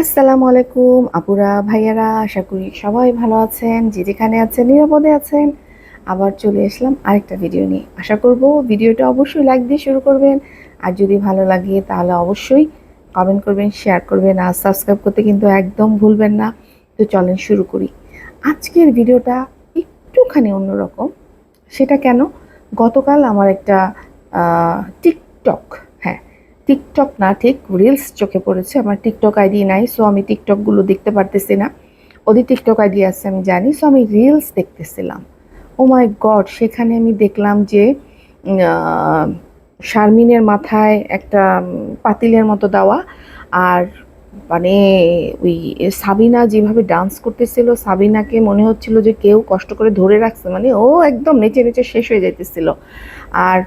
আসসালামু আলাইকুম আপুরা, ভাইয়ারা, আশা করি সবাই ভালো আছেন, যে যেখানে আছেন, নিরাপদে আছেন। আবার চলে আসলাম আরেকটা ভিডিও নিয়ে। আশা করব ভিডিওটা অবশ্যই লাইক দিয়ে শুরু করবেন। আর যদি ভালো লাগে তাহলে অবশ্যই কমেন্ট করবেন শেয়ার করবেন, আর সাবস্ক্রাইব করতে কিন্তু একদম ভুলবেন না। তো চলেন শুরু করি। আজকের ভিডিওটা একটুখানি অন্যরকম। সেটা কেন? গতকাল আমার একটা টিকটক টিকটক না ঠিক রিলস চোখে পড়েছে, আমার টিকটক আইডি নাই সো আমি টিকটকগুলো দেখতে পারতেছি না। ওদের টিকটক আইডি আছে, আমি জানি সো আমি রিলস দেখতেছিলাম। ও মাই গড সেখানে আমি দেখলাম যে শারমিনের মাথায় একটা পাতিলের মতো দেওয়া, আর মানে ওই সাবিনা যেভাবে ডান্স করতেছিল, সাবিনাকে মনে হচ্ছিল যে কেউ কষ্ট করে ধরে রাখছে মানে ও একদম নেচে নেচে শেষ হয়ে যাইতেছিল। আর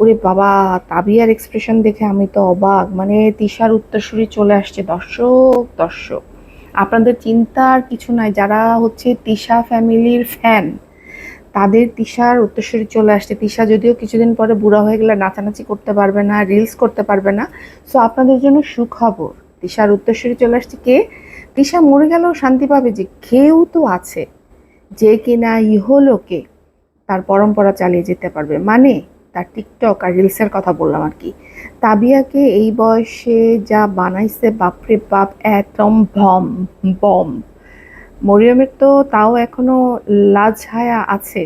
ওরে বাবা, তাবিয়ার এক্সপ্রেশন দেখে আমি তো অবাক। মানে তিশার উত্তরসূরি চলে আসছে। দর্শক দর্শক, আপনাদের চিন্তার কিছু নাই। যারা হচ্ছে তিশা ফ্যামিলির ফ্যান তাদের তিশার উত্তরসূরি চলে আসছে। তিশা যদিও কিছুদিন পরে বুড়া হয়ে গেলে নাচানাচি করতে পারবে না রিলস করতে পারবে না। সো আপনাদের জন্য সুখবর, তিশার উত্তরসূরি চলে আসছে কে? তিশা মরে গেলেও শান্তি পাবে যে কেউ তো আছে, যে কিনা ইহলোকে তার পরম্পরা চালিয়ে যেতে পারবে। মানে তার টিকটক আর রিলসের কথা বললাম আর কি। তাবিয়াকে এই বয়সে যা বানাইছে, বাপরে বাপ, একদম ভম বম মরিয়মের তো তাও এখনও লাজহায়া আছে,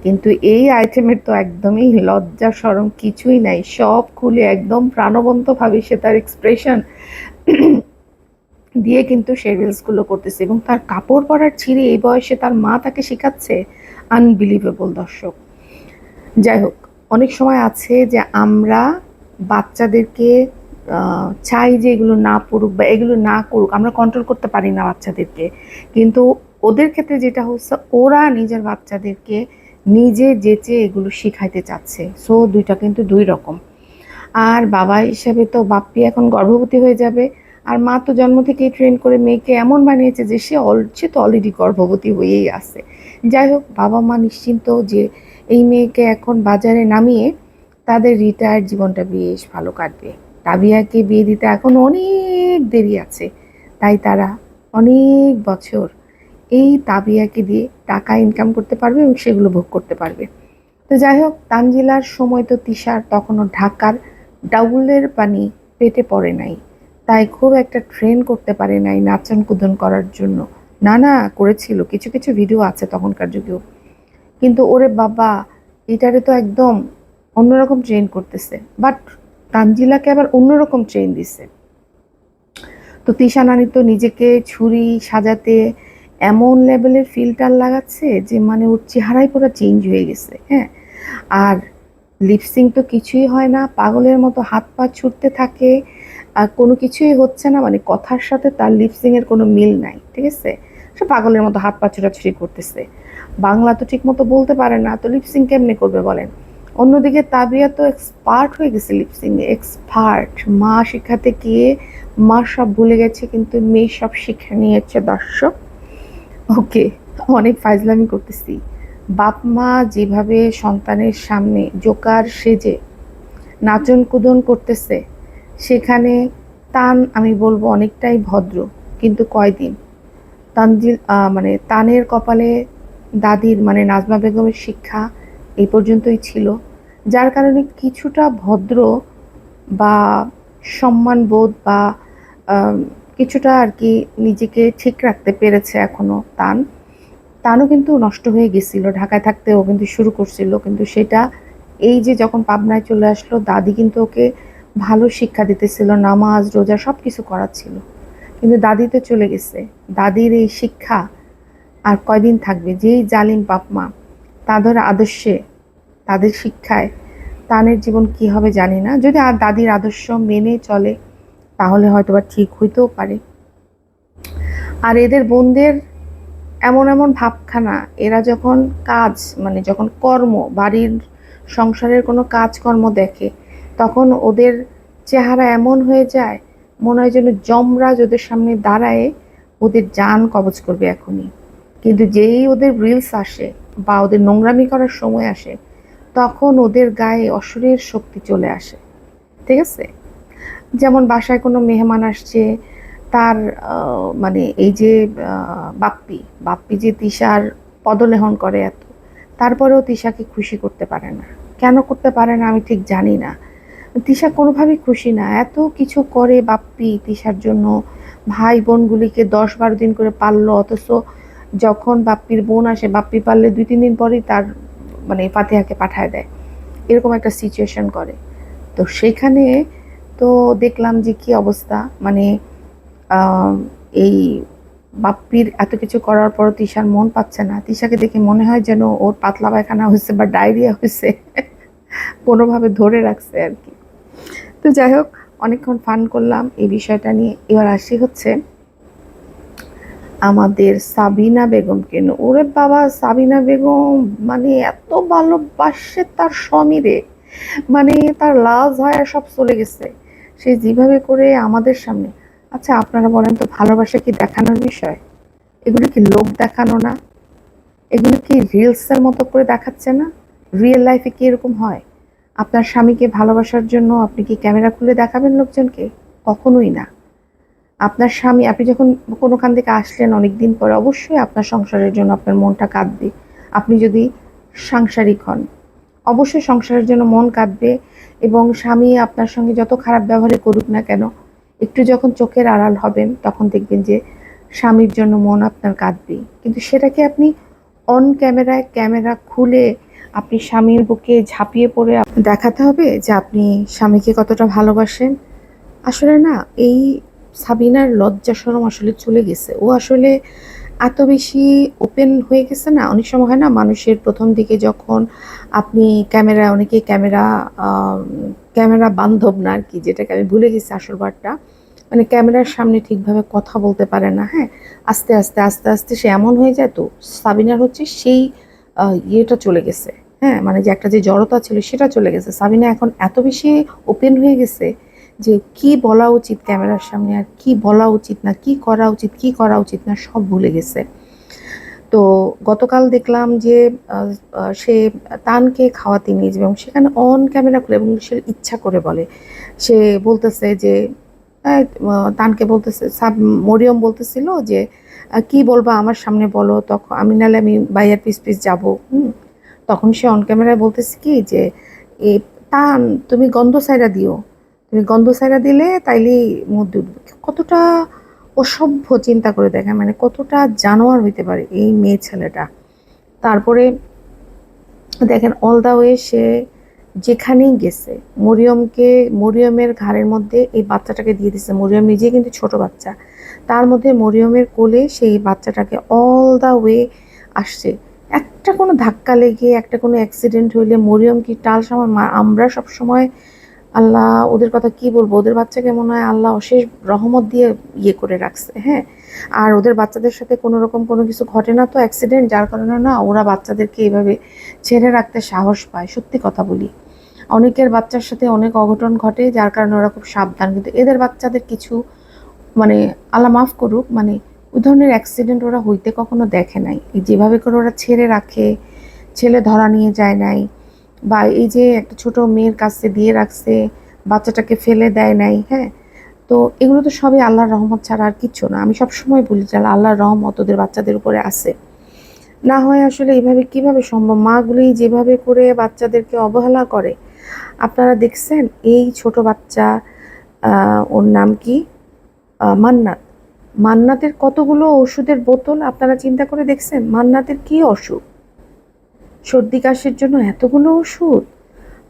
কিন্তু এই আইটেমের তো একদমই লজ্জা সরম কিছুই নাই। সব খুলে একদম প্রাণবন্তভাবে সে তার এক্সপ্রেশন দিয়ে কিন্তু সে রিলসগুলো করতেছে এবং তার কাপড় পরার ছিঁড়ে এই বয়সে তার মা তাকে শেখাচ্ছে। আনবিলিভেবল দর্শক। যাই হোক অনেক সময় আছে যে আমরা বাচ্চাদেরকে চাই যে এগুলো না পড়ুক বা এগুলো না করুক, আমরা কন্ট্রোল করতে পারি না বাচ্চাদেরকে। কিন্তু ওদের ক্ষেত্রে যেটা হচ্ছে, ওরা নিজের বাচ্চাদেরকে নিজে যেচে এগুলো শিখাইতে চাচ্ছে। সো দুইটা কিন্তু দুই রকম। আর বাবা হিসেবে তো বাপ্পি এখন গর্ভবতী হয়ে যাবে। আর মা তো জন্ম থেকেই ট্রেন করে মেয়েকে এমন বানিয়েছে যে সে অল, সে তো অলরেডি গর্ভবতী হয়েই আছে। যাই হোক বাবা মা নিশ্চিন্ত যে এই মেয়েকে এখন বাজারে নামিয়ে তাদের রিটায়ার্ড জীবনটা বেশ ভালো কাটবে। তাবিয়াকে বিয়ে দিতে এখন অনেক দেরি আছে, তাই তারা অনেক বছর এই তাবিয়াকে দিয়ে টাকা ইনকাম করতে পারবে এবং সেগুলো ভোগ করতে পারবে। তো যাই হোক, তানজিলার সময় তো তিশার তখনও ঢাকার ডাউলের পানি পেটে পড়ে নাই। তাই খুব একটা ট্রেন করতে পারে নাই নাচন কুদন করার জন্য। না না করেছিল, কিছু কিছু ভিডিও আছে তখনকার যুগেও। কিন্তু ওরে বাবা, এটারে তো একদম অন্যরকম ট্রেন করতেছে। বাট তানজিলাকে আবার অন্যরকম ট্রেন দিছে। তো তিশা নানি তো নিজেকে ছুরি সাজাতে এমন লেভেলের ফিল্টার লাগাচ্ছে যে মানে ওর চেহারাই পুরো চেঞ্জ হয়ে গেছে হ্যাঁ? আর লিপসিং তো কিছুই হয় না, পাগলের মতো হাত পা ছুটতে থাকে, আর কোনো কিছুই হচ্ছে না মানে কথার সাথে তার লিপসিংয়ের কোনো মিল নাই, ঠিক আছে? সে পাগলের মতো হাত পা ছুটাছুটি করতেছে। বাংলা তো ঠিক মতো বলতে পারে না, তো লিপসিং কেমনে করবে বলেন? অন্যদিকে তাবিয়া তো এক্সপার্ট হয়ে গেছে লিপসিং এক্সপার্ট মা শেখাতে গিয়ে মা সব ভুলে গেছে, কিন্তু মেয়ে সব শিখে নিয়েছে দর্শক। ওকে অনেক ফাইজলামি করতেছি। বাপ মা যেভাবে সন্তানের সামনে জোকার সেজে, নাচন কুদন করতেছে, সেখানে তান আমি বলব অনেকটাই ভদ্র, কিন্তু কয়দিন? তানজিল মানে তানের কপালে দাদির মানে নাজমা বেগমের শিক্ষা এই পর্যন্তই ছিল, যার কারণে কিছুটা ভদ্র বা সম্মানবোধ বা কিছুটা আর কি নিজেকে ঠিক রাখতে পেরেছে এখনও তান। তানও কিন্তু নষ্ট হয়ে গেছিল, ঢাকায় থাকতে ও কিন্তু শুরু করছিল, কিন্তু সেটা এই যে যখন পাবনায় চলে আসলো, দাদি কিন্তু ওকে ভালো শিক্ষা দিতেছিল, নামাজ, রোজা সব কিছু করাচ্ছিল। কিন্তু দাদি তো চলে গেছে। দাদির এই শিক্ষা আর কয়দিন থাকবে? যেই জালিম বাপ মা, তাদের আদর্শে, তাদের শিক্ষায় তানের জীবন কি হবে জানি না। যদি আর দাদির আদর্শ মেনে চলে, তাহলে হয়তো বা ঠিক হইতেও পারে। আর এদের বোনদের এমন এমন ভাবখানা, এরা যখন কাজ মানে যখন কর্ম, বাড়ির সংসারের কোনো কাজকর্ম দেখে, তখন ওদের চেহারা এমন হয়ে যায়, মনে হয় যেন যমরাজ ওদের সামনে দাঁড়ায় ওদের জান কবজ করবে এখনই। কিন্তু যেই ওদের রিলস আসে বা ওদের নোংরামি করার সময় আসে, তখন ওদের গায়ে অসুরের শক্তি চলে আসে। ঠিক আছে? যেমন বাসায় কোনো মেহমান আসছে, তার মানে এই যে বাপ্পি বাপ্পি যে তিশার পদলেহন করে এত, তারপরেও তিশাকে খুশি করতে পারে না। কেন করতে পারে না আমি ঠিক জানি না। তিশা কোনোভাবেই খুশি না। এত কিছু করে বাপ্পি তিশার জন্য, ভাই বোনগুলিকে দশ বারো দিন করে পারল অথচ যখন বাপ্পির বোন আসে, বাপ্পি পারলে দুই, তিন দিন পরেই তার মানে ফাতিহাকে পাঠায় দেয়। এরকম একটা সিচুয়েশন করে। তো সেখানে তো দেখলাম যে কি অবস্থা। মানে এই বাপ্পির এত কিছু করার পর তিশার মন পাচ্ছে না। তিশাকে দেখে মনে হয় যেন ওর পাতলা পায়খানা হয়েছে বা ডায়রিয়া হয়েছে। কোনোভাবে ধরে রাখছে আর কি। তো যাই হোক, অনেকক্ষণ ফান করলাম। এই বিষয়টা নিয়ে এবার আসি হচ্ছে আমাদের সাবিনা বেগমকে। ওরে বাবা, সাবিনা বেগম মানে এত ভালোবাসে তার স্বামীরে মানে তার লাজ হয় সব চলে গেছে। সে যেভাবে করে আমাদের সামনে। আচ্ছা আপনারা বলেন তো ভালোবাসা কি দেখানোর বিষয়? এগুলো কি লোক দেখানো না? এগুলো কি রিলসের মতো করে দেখাচ্ছে না? রিয়েল লাইফে কি এরকম হয়? আপনার স্বামীকে ভালোবাসার জন্য আপনি কি ক্যামেরা খুলে দেখাবেন লোকজনকে? কখনোই না। আপনার স্বামী, আপনি যখন কোনোখান থেকে আসলেন অনেক দিন পরে, অবশ্যই আপনার সংসারের জন্য আপনার মনটা কাঁদবে। আপনি যদি সাংসারিক হন, অবশ্যই সংসারের জন্য মন কাঁদবে এবং স্বামী আপনার সঙ্গে যত খারাপ ব্যবহারই করুক না কেন, একটু যখন চোখের আড়াল হবেন, তখন দেখবেন যে স্বামীর জন্য মন আপনার কাঁদবে। কিন্তু সেটাকে আপনি অন ক্যামেরায় ক্যামেরা খুলে আপনি স্বামীর বুকে ঝাঁপিয়ে পড়ে দেখাতে হবে যে আপনি স্বামীকে কতটা ভালোবাসেন। আসলে না, এই সাবিনার লজ্জা শরম আসলে চলে গেছে। ও আসলে এত বেশি ওপেন হয়ে গেছে না? অনেক সময় হয় না মানুষের প্রথম দিকে যখন আপনি ক্যামেরা অনেকে ক্যামেরা ক্যামেরা বান্ধব না আর কি যেটাকে আমি ভুলে গেছি আসল বারটা মানে ক্যামেরার সামনে ঠিকভাবে কথা বলতে পারে না হ্যাঁ? আস্তে আস্তে আস্তে আস্তে সে এমন হয়ে যায় তো সাবিনার হচ্ছে সেই ইয়েটা চলে গেছে হ্যাঁ? মানে যে একটা যে জড়তা ছিল সেটা চলে গেছে। সাবিনা এখন এত বেশি ওপেন হয়ে গেছে যে কি বলা উচিত ক্যামেরার সামনে আর কি বলা উচিত না, কি করা উচিত, কি করা উচিত না, সব ভুলে গেছে। তো গতকাল দেখলাম যে সে তানকে খাওয়াতে নিয়ে যাবে এবং সেখানে অন ক্যামেরা খুলে এবং সে ইচ্ছা করে বলে। সে বলতেছে যে তানকে বলতেছে, সাব, মরিয়ম বলতেছিল যে কি বলবা আমার সামনে বলো তখন আমি নাহলে আমি বাইয়ার পিস পিস যাব। হুম, তখন সে অন ক্যামেরায় বলতেছে কি যে, এ, তান, তুমি গন্ধ সাইরা দিও। তুমি গন্ধ সাইরা দিলে তাইলেই মধ্যে উঠবে। কতটা অসভ্য চিন্তা করে দেখেন মানে কতটা জানোয়ার হইতে পারে এই মেয়ে ছেলেটা। তারপরে দেখেন অল দা ওয়ে সে যেখানেই গেছে, মরিয়মকে, মরিয়মের ঘাড়ের মধ্যে এই বাচ্চাটাকে দিয়ে দিছে। মরিয়ম নিজে কিন্তু ছোট বাচ্চা। তার মধ্যে মরিয়মের কোলে সেই বাচ্চাটাকে অল দা ওয়ে আসছে। একটা কোনো ধাক্কা লেগে, একটা কোনো অ্যাক্সিডেন্ট হইলে মরিয়ম কি টাল সামান মা- আমরা সব সময় আল্লাহ ওদের কথা কি বলব? ওদের বাচ্চাকে মনে হয় আল্লাহ অশেষ রহমত দিয়ে ইয়ে করে রাখছে হ্যাঁ? আর ওদের বাচ্চাদের সাথে কোনো রকম কোনো কিছু ঘটে না তো অ্যাক্সিডেন্ট যার কারণে না ওরা বাচ্চাদেরকে এইভাবে ছেড়ে রাখতে সাহস পায়, সত্যি কথা বলি। অনেকের বাচ্চার সাথে অনেক অঘটন ঘটে, যার কারণে ওরা খুব সাবধান। কিন্তু এদের বাচ্চাদের কিছু মানে আল্লাহ মাফ করুক মানে ওই ধরনের অ্যাক্সিডেন্ট ওরা হইতে কখনো দেখে নাই। যেভাবে করে ওরা ছেড়ে রাখে, ছেলে ধরা নিয়ে যায় নাই বা এই যে একটা ছোট মেয়ের কাছে দিয়ে রাখছে, বাচ্চাটাকে ফেলে দেয় নাই হ্যাঁ? তো এগুলো তো সবই আল্লাহর রহমত ছাড়া আর কিচ্ছু না। আমি সব সময় বলি যে আল্লাহর রহমত ওদের বাচ্চাদের উপরে আছে। না হয় আসলে এইভাবে কীভাবে সম্ভব? মাগুলি যেভাবে করে বাচ্চাদেরকে অবহেলা করে। আপনারা দেখছেন এই ছোট বাচ্চা ওর নাম কি? মান্নাত। মান্নাতের কতগুলো ওষুধের বোতল আপনারা চিন্তা করে দেখছেন? মান্নাতের কি অসুখ? সর্দি কাশির জন্য এতগুলো ওষুধ?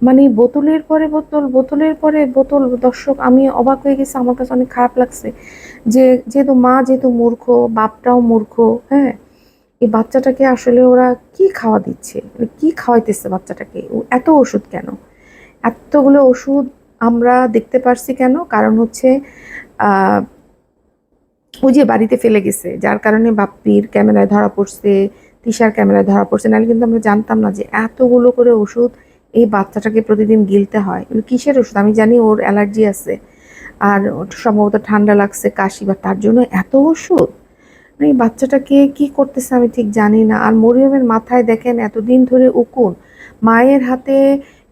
মানে বোতলের পরে বোতল, বোতলের পরে বোতল। দর্শক, আমি অবাক হয়ে গেছি, আমার কাছে অনেক খারাপ লাগছে। যে, যেহেতু মা যেহেতু মূর্খ, বাপটাও মূর্খ হ্যাঁ? এই বাচ্চাটাকে আসলে ওরা কি খাওয়া দিচ্ছে? মানে কি খাওয়াইতেছে বাচ্চাটাকে? ও এত ওষুধ কেন? এতগুলো ওষুধ আমরা দেখতে পারছি কেন? কারণ হচ্ছে ওই যে বাড়িতে ফেলে গেছে, যার কারণে বাপ্পির ক্যামেরায় ধরা পড়ছে তিশার ক্যামেরায় ধরা পড়ছে। নাহলে কিন্তু আমরা জানতাম না যে এতগুলো করে ওষুধ এই বাচ্চাটাকে প্রতিদিন গিলতে হয়। এগুলো কিসের ওষুধ? আমি জানি ওর অ্যালার্জি আছে। আর সম্ভবত ঠান্ডা লাগছে কাশি বা তার জন্য এত ওষুধ? মানে এই বাচ্চাটাকে কি করতেছে আমি ঠিক জানি না। আর মরিয়মের মাথায় দেখেন এতদিন ধরে উকুন। মায়ের হাতে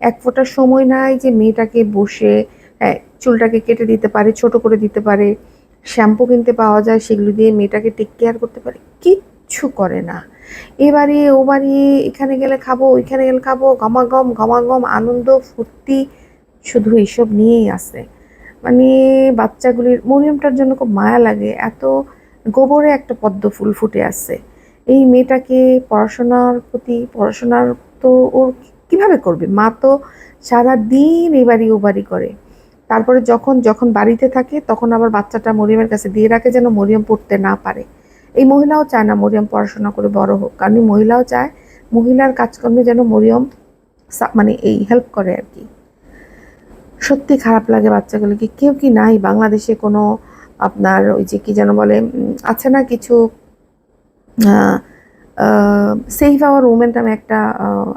এক ফোঁটা সময় নাই যে মেয়েটাকে বসে হ্যাঁ, চুলটাকে কেটে দিতে পারে ছোট করে দিতে পারে। শ্যাম্পু কিনতে পাওয়া যায় সেগুলো দিয়ে মেয়েটাকে টেক কেয়ার করতে পারে। কিচ্ছু করে না। এবারে ও বাড়ি, এখানে গেলে খাব, ওইখানে গেলে খাব, গমাগম গমাগম, আনন্দ, ফুর্তি, শুধু এইসব নিয়েই আসে মানে বাচ্চাগুলির মরিয়মটার জন্য খুব মায়া লাগে, এত গোবরে একটা পদ্ম ফুল ফুটে আছে। এই মেয়েটাকে পড়াশোনার প্রতি, পড়াশোনার তো ওর কীভাবে করবে? মা তো সারা দিন এই বাড়ি, ও বাড়ি করে। তারপরে যখন যখন বাড়িতে থাকে, তখন আবার বাচ্চাটা মরিয়মের কাছে দিয়ে রাখে যেন মরিয়ম পড়তে না পারে। এই মহিলাও চায় না মরিয়ম পড়াশোনা করে বড় হোক, কারণ মহিলাও চায় মহিলার কাজকর্মে যেন মরিয়ম মানে এই হেল্প করে আর কি। সত্যি খারাপ লাগে বাচ্চাগুলোকে। কেউ কি নাই বাংলাদেশে কোনো আপনার ওই যে কি যেন বলে আছে না কিছু সেভ আওয়ার উমেন নামে একটা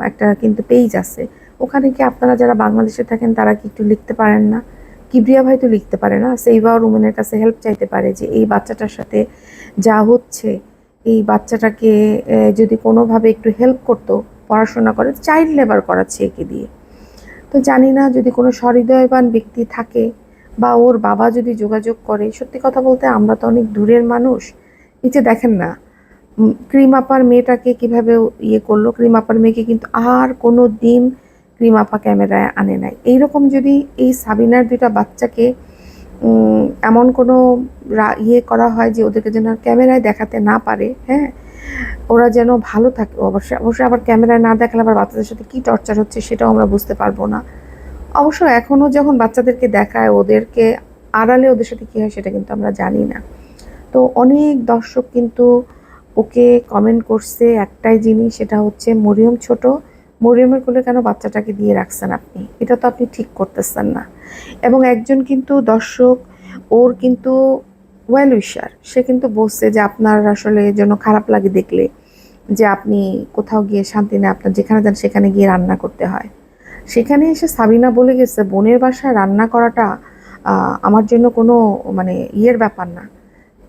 একটা কিন্তু পেজ আছে। ওখানে কি আপনারা যারা বাংলাদেশে থাকেন তারা কি একটু লিখতে পারেন না? কিবরিয়া ভাই তো লিখতে পারে না? সেভ আওয়ার উমেনের কাছে হেল্প চাইতে পারে যে এই বাচ্চাটার সাথে যা হচ্ছে এই বাচ্চাটাকে যদি কোনোভাবে একটু হেল্প করতো পড়াশোনা করে চাইল্ড লেবার করাচ্ছে একে দিয়ে। তো জানি না যদি কোনো সহৃদয়বান ব্যক্তি থাকে বা ওর বাবা যদি যোগাযোগ করে সত্যি কথা বলতে আমরা তো অনেক দূরের মানুষ যে দেখেন না উম, ক্রিম আপার মেয়েটাকে কীভাবে ইয়ে করল ক্রিম আপার মেয়েকে কিন্তু আর কোনো দিন ক্রিম আপা ক্যামেরায় আনে নাই। এইরকম যদি এই সাবিনার দুইটা বাচ্চাকে এমন কোনো ইয়ে করা হয় যে ওদেরকে যেন ক্যামেরায় দেখাতে না পারে হ্যাঁ? ওরা যেন ভালো থাকে। অবশ্যই অবশ্যই আবার ক্যামেরায় না দেখালে আবার বাচ্চাদের সাথে কী টর্চার হচ্ছে সেটাও আমরা বুঝতে পারব না। অবশ্য এখনও যখন বাচ্চাদেরকে দেখায়, ওদেরকে আড়ালে ওদের সাথে কী হয় সেটা কিন্তু আমরা জানি না। তো অনেক দর্শক কিন্তু ওকে কমেন্ট করছে একটাই জিনিস, সেটা হচ্ছে মরিয়ম ছোট। মরিয়মের কোলে কেন বাচ্চাটাকে দিয়ে রাখছেন আপনি? এটা তো আপনি ঠিক করতেছেন না। এবং একজন কিন্তু দর্শক, ওর কিন্তু ওয়েল উইশার সে কিন্তু বলছে যে আপনার আসলে জন্য খারাপ লাগে দেখলে, যে আপনি কোথাও গিয়ে শান্তি নেই, আপনার যেখানে যান সেখানে গিয়ে রান্না করতে হয়। সেখানে এসে সাবিনা বলে গেছে, বোনের বাসায় রান্না করাটা আমার জন্য কোনো মানে ইয়ের ব্যাপার না।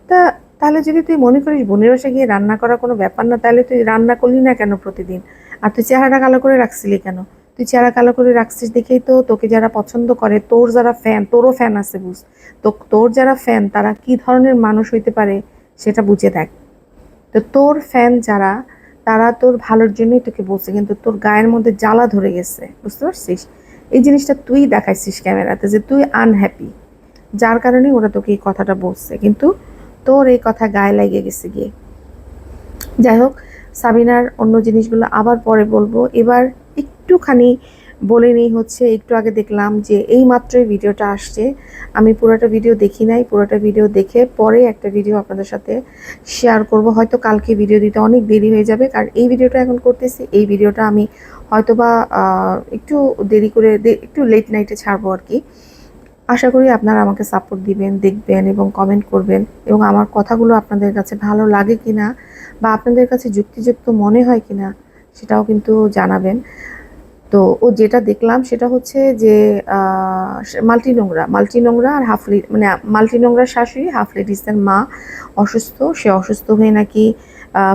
তা, তাহলে যদি তুই মনে করিস বোনের বাসায় গিয়ে রান্না করা কোনো ব্যাপার না, তাহলে তুই রান্না করলি না কেন প্রতিদিন? আর তুই চেহারাটা কালো করে রাখছিলি কেন? তুই চেহারা কালো করে রাখছিস দেখেই তো তোকে যারা পছন্দ করে, তোর যারা ফ্যান তোরও ফ্যান আছে বুঝ। তো তোর যারা ফ্যান তারা কি ধরনের মানুষ হইতে পারে সেটা বুঝে দেখ। তো তোর ফ্যান যারা, তারা তোর ভালোর জন্যই তোকে বলছে, কিন্তু তোর গায়ের মধ্যে জ্বালা ধরে গেছে, বুঝতে পারছিস? এই জিনিসটা তুই দেখাইছিস ক্যামেরাতে যে তুই আনহ্যাপি যার কারণে ওরা তোকে এই কথাটা বলছে, কিন্তু তোর এই কথা গায়ে লেগে গেছে গিয়ে। যাই হোক সাবিনার অন্য জিনিসগুলো আবার পরে বলব। এবার একটুখানি বলে নিই হচ্ছে একটু আগে দেখলাম যে এই মাত্রই ভিডিওটা আসছে। আমি পুরোটা ভিডিও দেখি নাই পুরোটা ভিডিও দেখে পরে একটা ভিডিও আপনাদের সাথে শেয়ার করব। হয়তো কালকে ভিডিও দিতে অনেক দেরি হয়ে যাবে কারণ এই ভিডিওটা এখন করতেছি এই ভিডিওটা আমি হয়তোবা আহ, একটু দেরি করে একটু লেট নাইটে ছাড়বো আর কি। আশা করি আপনারা আমাকে সাপোর্ট দিবেন দেখবেন এবং কমেন্ট করবেন এবং আমার কথাগুলো আপনাদের কাছে ভালো লাগে কিনা বা আপনাদের কাছে যুক্তিযুক্ত মনে হয় কিনা সেটাও কিন্তু জানাবেন। তো ও যেটা দেখলাম সেটা হচ্ছে যে মাল্টি নোংরা মাল্টি নোংরা আর হাফ মানে মাল্টি নোংরার শাশুড়ি, হাফ লেডিসের মা অসুস্থ, সে অসুস্থ হয়ে নাকি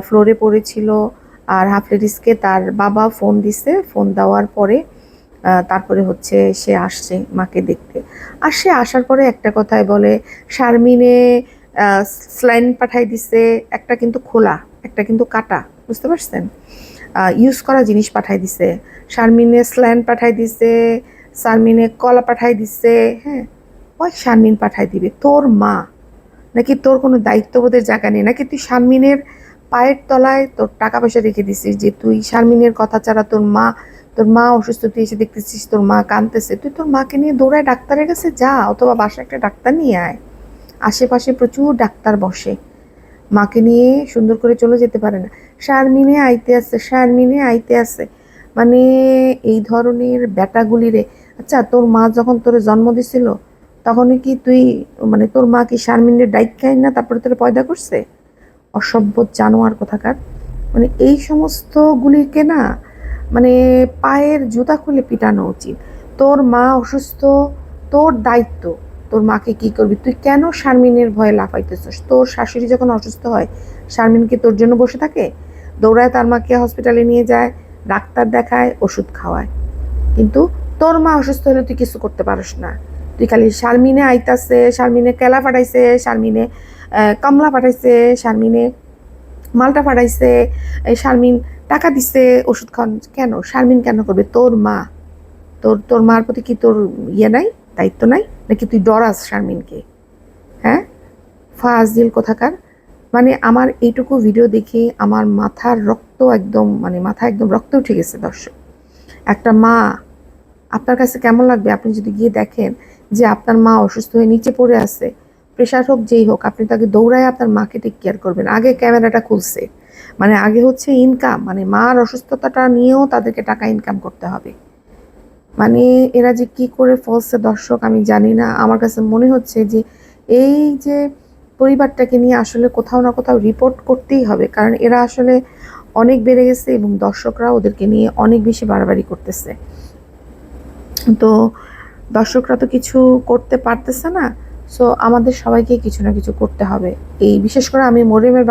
ফ্লোরে পড়েছিল আর হাফ লেডিসকে তার বাবা ফোন দিছে। ফোন দেওয়ার পরে তারপরে হচ্ছে সে আসছে মাকে দেখতে। আর সে আসার পরে একটা কথাই বলে, শারমিনে স্লাইন পাঠাই দিছে, একটা কিন্তু খোলা। একটা কিন্তু কাটা, বুঝতে পারছেন? ইউজ করা জিনিস পাঠাই দিছে। শারমিনে স্ল্যান পাঠাই দিছে শারমিনে কলা পাঠাই দিছে হ্যাঁ? ওই শারমিন পাঠাই দিবে। তোর মা, নাকি তোর কোনো দায়িত্ববোধের জায়গা নেই? নাকি তুই শারমিনের পায়ের তলায় তোর টাকা পয়সা রেখে দিছিস যে তুই শারমিনের কথা ছাড়া তোর মা তোর মা অসুস্থ, তুই এসে দেখতেছিস তোর মা কাঁদতেছে। তুই তোর মাকে নিয়ে দৌড়ায় ডাক্তারের কাছে যা, অথবা বাসায় একটা ডাক্তার নিয়ে আয়। আশেপাশে প্রচুর ডাক্তার বসে। মাকে নিয়ে সুন্দর করে চলে যেতে পারে না। শারমিনে আইতে আছে, শারমিনে আইতে আছে। মানে এই ধরনের ব্যাটাগুলিরে আচ্ছা তোর মা যখন তোর জন্ম দিছিল, তখনই কি তুই মানে তোর মা কি শারমিনের ডাইক খায় না, তারপরে তোর পয়দা করছে? অসভ্য জানোয়ার কোথাকার। মানে এই সমস্তগুলিকে না মানে পায়ের জুতা খুলে পিটানো উচিত। তোর মা অসুস্থ, তোর দায়িত্ব। তোর মাকে কি করবি? তুই কেন শারমিনের ভয়ে লাফাইতেছস? তোর শাশুড়ি যখন অসুস্থ হয়, শারমিন কি তোর জন্য বসে থাকে? দৌড়ায় তার মাকে হসপিটালে নিয়ে যায়, ডাক্তার দেখায়, ওষুধ খাওয়ায়। কিন্তু তোর মা অসুস্থ হলে তুই কিছু করতে পারিস না। তুই খালি শারমিনে আইতাছে, শারমিনে কেলা পাঠাইছে শারমিনে কমলা পাঠাইছে শারমিনে মালটা পাঠাইছে শারমিন টাকা দিছে, ওষুধ খাওয়ান, কেন? শারমিন কেন করবে? তোর মা। তোর তোর মার প্রতি কি তোর ইয়ে নাই? দায়িত্ব নাই? নাকি তুই ডরাস শারমিনকে? হ্যাঁ? ফাজিল কোথাকার? মানে আমার এইটুকু ভিডিও দেখে আমার মাথার রক্ত একদম মানে মাথা একদম রক্ত উঠে গেছে দর্শক। একটা মা, আপনার কাছে কেমন লাগবে? আপনি যদি গিয়ে দেখেন যে আপনার মা অসুস্থ হয়ে নিচে পড়ে আছে, প্রেশার হোক যেই হোক, আপনি তাকে দৌড়ায় আপনার মাকে টেক কেয়ার করবেন। আগে ক্যামেরাটা খুলছে। মানে আগে হচ্ছে ইনকাম মানে মার অসুস্থতাটা নিয়েও তাদেরকে টাকা ইনকাম করতে হবে। মানে এরা যে কি করে ফলছে দর্শক আমি জানি না। আমার কাছে মনে হচ্ছে যে এই যে পরিবারটাকে নিয়ে আসলে কোথাও না কোথাও রিপোর্ট করতেই হবে। কারণ এরা আসলে অনেক বেড়ে গেছে এবং দর্শকরা ওদেরকে নিয়ে অনেক বেশি বাড়াবাড়ি করতেছে। তো দর্শকরা তো কিছু করতে পারতেছে না। সো আমাদের সবাইকে কিছু না কিছু করতে হবে। এই বিশেষ করে আমি মরিয়মের